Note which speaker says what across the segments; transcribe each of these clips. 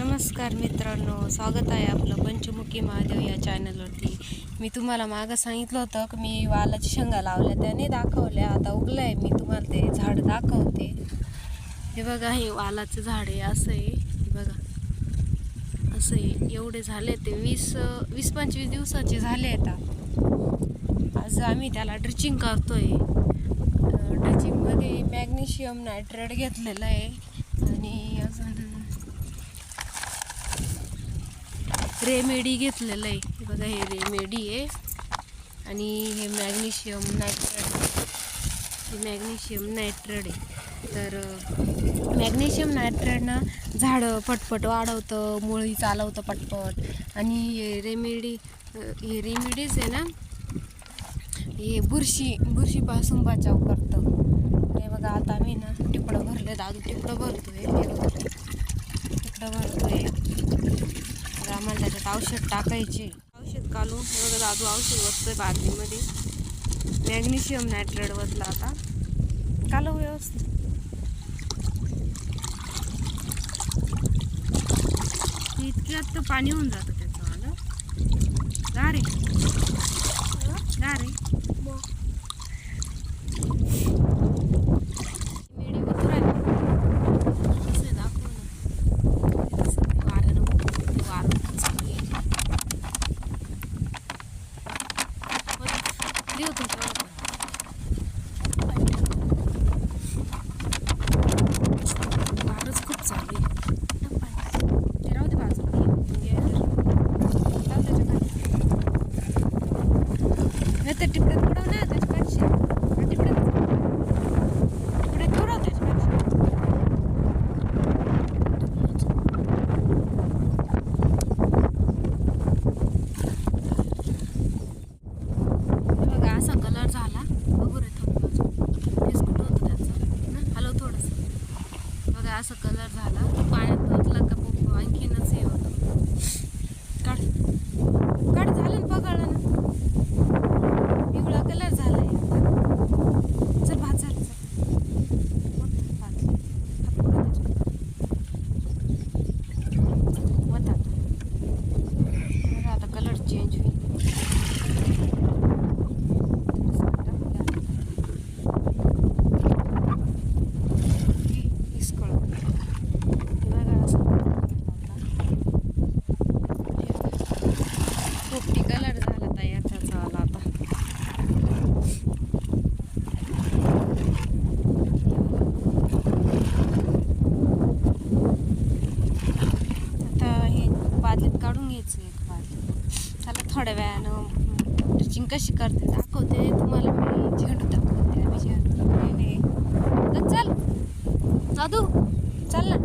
Speaker 1: नमस्कार मित्रांनो स्वागत आहे आपलं पंचमुखी महादेव या चॅनलवरती मी तुम्हाला मागं सांगितलं होतं की मी वालाची शेंगा लावल्या त्याने दाखवल्या आता उगलं आहे मी तुम्हाला ते झाड दाखवते. हे बघा हे वालाचं झाड आहे असं आहे. हे बघा असं आहे. एवढे झाले ते वीस वीस पंचवीस दिवसाचे झाले आहेत आज आम्ही त्याला ड्रिचिंग करतो आहे ड्रिचिंगमध्ये मॅग्नेशियम नायट्रेट घेतलेलं आहे. आणि अजून रेमेडी घेतलेलं आहे. हे बघा हे रेमेडी आहे. आणि हे मॅग्नेशियम नायट्रेट. हे मॅग्नेशियम नायट्रेट आहे. तर मॅग्नेशियम नायट्रेडनं झाडं पटपट वाढवतं मुळी चालवतं पटपट. आणि हे रेमेडी हे रेमेडीज आहे ना हे बुरशी बुरशीपासून बचाव करतं. हे बघा आता आम्ही ना टिपडं भरले दादू टिपडं भरतोय. आहे बघा. भरतो भरतोय. तर आम्हाला त्याच्यात औषध टाकायचे. औषध घालून हे बघा दादू औषध वरतोय बादलीमध्ये. मॅग्नेशियम नायट्रेट वतला आता. घालू व्यवस्थित. इतक्यात तर पाणी होऊन जातं त्याचं आलं? गारे मेडी उतरायला कसं आहे दाखव ना कसं ते वाऱ्यानं ते वारं पण चालू आहे. बरं, लिहो तुमच्या पण. वारंच खूप चालू आहे ते राहू दे बाजूला. हे लाव त्याच्याखाली. नाही तर टिपड्यात बुडव ना त्याच्या पाठीशी. हा, टिपड्यात. टिपड्यात बुडव त्याच्या पाठीशी. हे बघा असा कलर झाला बघू रे थांब बाजू. हेच कुठं होतं त्याचं ना हलव थोडंसं असं कलर झाला. पाण्यात धुतला का पोप आणखीनच हे होतं. काढ. काढ झालं ना पगाळलं ना पिवळा कलर झाला चल भात झालं चल ओत भात. हात पुढं त्याच्यात. ओत आता. बघा आता कलर चेंज होईल इसकळ बघा असं पोपटी कलर झाला तयार त्याचा आला आता आता हे बादलीत काढून घ्यायचं एक बादली चला थोड्या वेळानं ड्रिचिंग कशी करते दाखवते तुम्हाला मी झेंडू दाखवते आम्ही झेंडू लावलेले तर चल दादू चल ना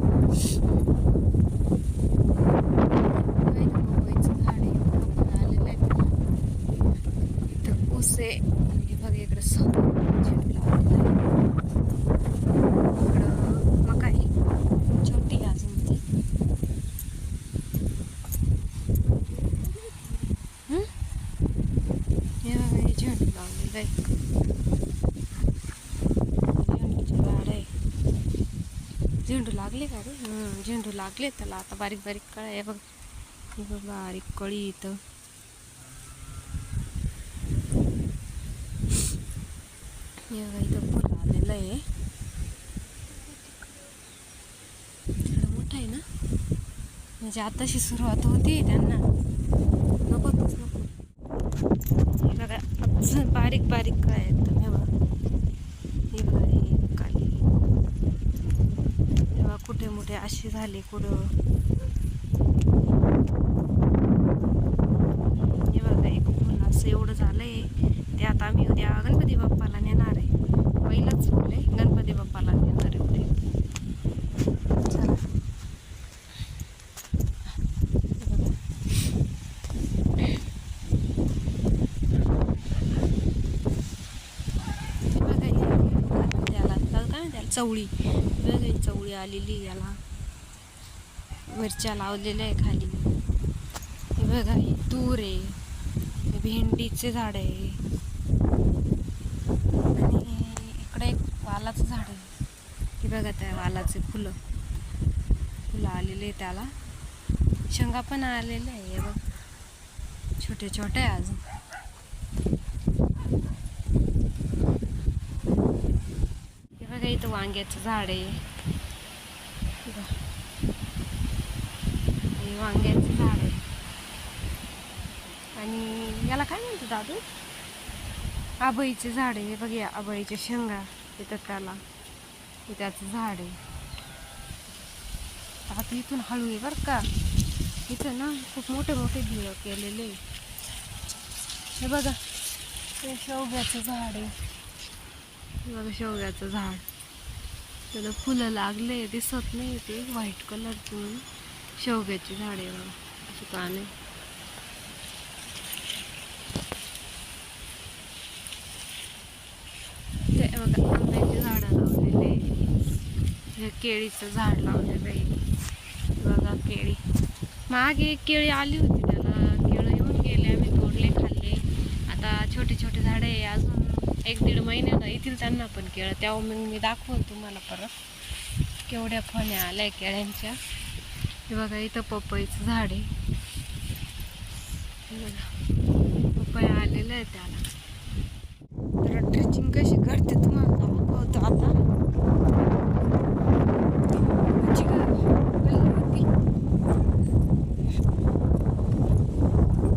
Speaker 1: आलेलं आहे. ऊस आहे हे बघ इकडे समोर झेंडू लावलेला आहे. इकडं मका आहे छोटी आहे अजून ती हं? हे बघा हे झेंडू आहे झेंडूची झाड आहे. झेंडू लागले का रे? हं, झेंडू लागले त्याला. आता बारीक बारीक कळ. आहे बघ. बघ बारीक कळी इथं. हे इथं फुल आलेलं आहे. मोठं आहे ना? म्हणजे आताशी सुरुवात होती त्यांना नको तूच नको हे बघा अजून बारीक बारीक काय आहेत? हे बघा. हे काली. तेव्हा कुठे मोठे अशी झाले कुठं? हे बघा एक असं एवढं झालंय. ते आता आम्ही उद्या गणपती बाप्पाला नेणार आहे. पहिलंच फुल आहे गणपती बाप्पाला नेणार आहे उद्या चला हे बघा. हे बघा हे काय म्हणते याला त्याला काय म्हणते याला? चवळी. वेगळी चवळी आलेली याला. मिरच्या लावलेल्या आहे खाली. हे बघा हे तूर आहे. भेंडीचे झाड आहे. आणि इकडे एक वालाचं झाड आहे. हे बघा त्या वालाचे फुलं. फुलं आलेले आहे त्याला. शेंगा पण आलेल्या आहे बघ. छोटे छोटे आहे अजून हे बघा इथं वांग्याचं झाड आहे. वांग्याचं झाड आहे. आणि याला काय म्हणतो दादू? आबईचे झाड आहे. हे आबईच्या शेंगा येतात त्याला. हे त्याचं झाड आहे. आता इथून हळू आहे बरं का. इथं ना खूप मोठे मोठे बिळ केलेले आहे. हे बघा ते शेवग्याचं झाड आहे. बघा शेवग्याचं झाड. त्याला फुलं लागले दिसत नाही ते व्हाईट कलरचं शेवग्याची झाडे बघा अशी पाने ते बघा आंब्याची झाडं लावलेले हे केळीचं झाड लावलेलं आहे. बघा केळी. मागे एक केळी आली होती त्याला. केळं येऊन गेले आम्ही तोडले खाल्ले. आता छोटे छोटे झाडं आहे अजून एक दीड महिन्यानं येतील त्यांना पण केळं. तेव्हा मग मी दाखवल तुम्हाला परत केवढ्या फण्या आल्या केळ्यांच्या. हे बघा इथं पपईचं झाड आहे. बघा पपया आलेलं आहे त्याला. तर ड्रिचिंग कशी करते तुम्ही दाखवतो आता म्हणजे काय, गल्ली होती.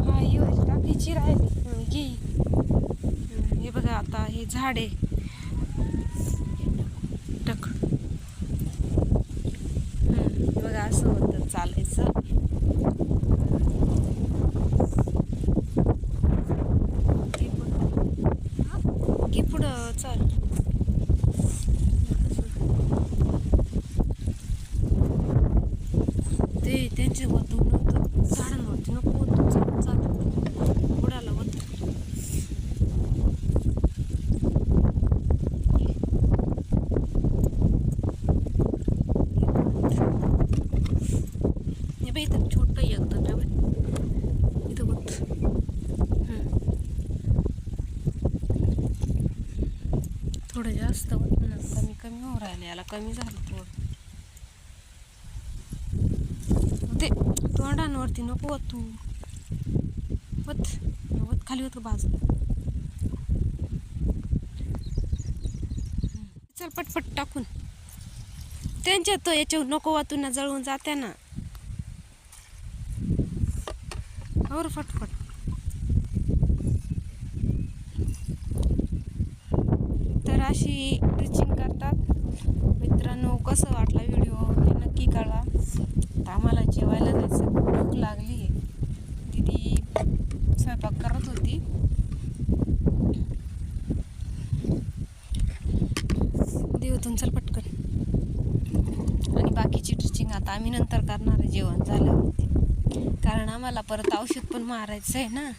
Speaker 1: हा ही होती, टाकायची राहिली हं, घे हं, हे बघा आता हे झाड. आहे टक बघा असं होतं चालायचं. ते त्यांचे वतू झाडांवरती नको होतं चालत चालत बुडाला वत हे इथं छोटं एकदम हे इथं वत थोडं जास्त होत ना कमी कमी हो राहिलं याला कमी झालं थोडं. ते तोंडांवरती नको होत तू. वत वत खाली होत बाजूला. चल पटपट टाकून. त्यांच्या तो याच्यावर नको वातून ना जळून जाते ना. और फटफट. तर अशी ड्रिचिंग करतात. मित्रांनो कसं वाटला व्हिडिओ ते नक्की कळवा. तर आम्हाला जेवायला जायचं. भूक लागली आहे. दिदी स्वयंपाक करत होती. देवतून चल पटकन. आणि बाकीची ड्रिचिंग आता आम्ही नंतर करणार आहे. जेवण झालं. कारण आम्हाला परत औषध पण मारायचं आहे ना.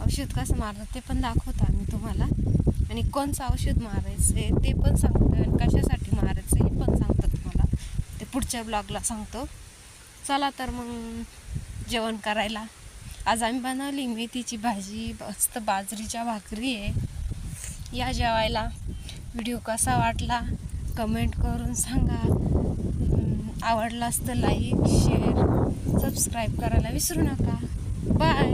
Speaker 1: औषध कसं मारतात ते पण दाखवतो आम्ही तुम्हाला. आणि कोणचं औषध मारायचं आहे ते पण सांगतो आणि कशासाठी मारायचं हे पण सांगतो तुम्हाला. ते पुढच्या ब्लॉगला सांगतो. चला तर मग जेवण करायला. आज आम्ही बनवली मेथीची भाजी मस्त बाजरीच्या भाकरी आहे. या जेवायला. व्हिडिओ कसा वाटला? कमेंट करून सांगा. आवडला असतं लाईक शेअर सबस्क्राईब करायला विसरू नका. बाय